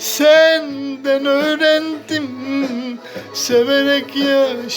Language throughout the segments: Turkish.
Senden öğrendim severek yaşamayı.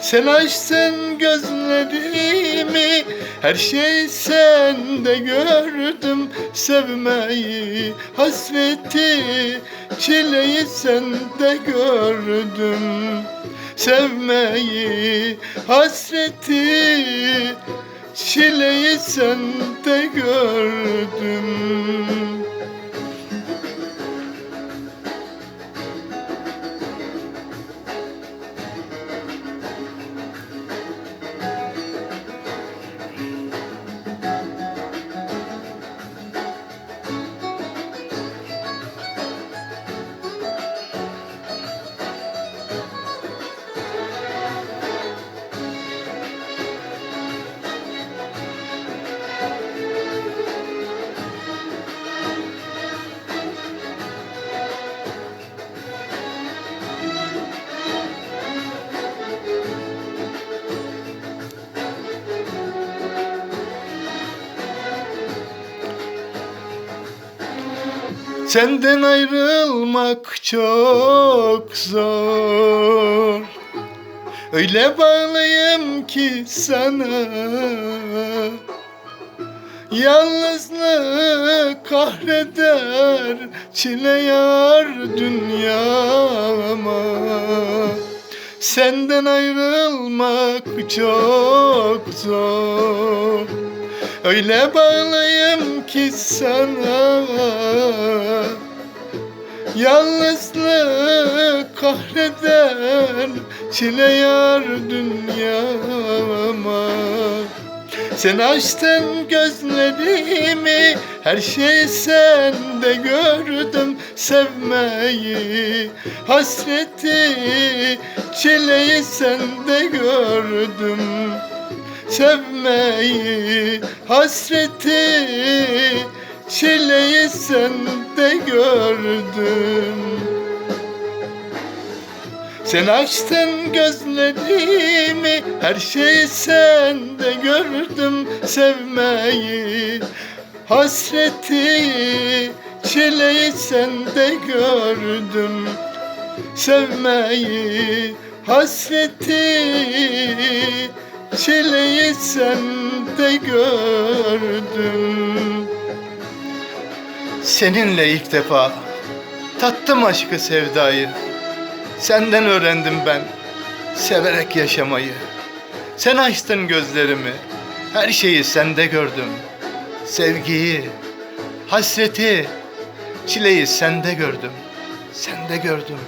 Sen açtın gözlerimi Her şey sende gördüm. Sevmeyi, hasreti, çileyi sende gördüm. Sevmeyi, hasreti, çileyi sende gördüm Senden ayrılmak çok zor. Öyle bağlıyım ki sana. Yalnızlık kahreder Çile yar dünyama. Senden ayrılmak çok zor. Öyle bağlıyım ki sana Yalnızlık kahreder Çile yar dünyama. Sen açtın gözlerimi Her şey sende gördüm Sevmeyi, hasreti Çileyi sende gördüm Sevmeyi, hasreti, çileyi sende gördüm. Sen açtın gözlerimi, her şeyi sende gördüm. Sevmeyi, hasreti, çileyi sende gördüm. Sevmeyi, hasreti, Çileyi sende gördüm Seninle ilk defa. Tattım aşkı sevdayı. Senden öğrendim ben severek yaşamayı. Sen açtın gözlerimi her şeyi sende gördüm. Sevgiyi, hasreti, çileyi sende gördüm Sende gördüm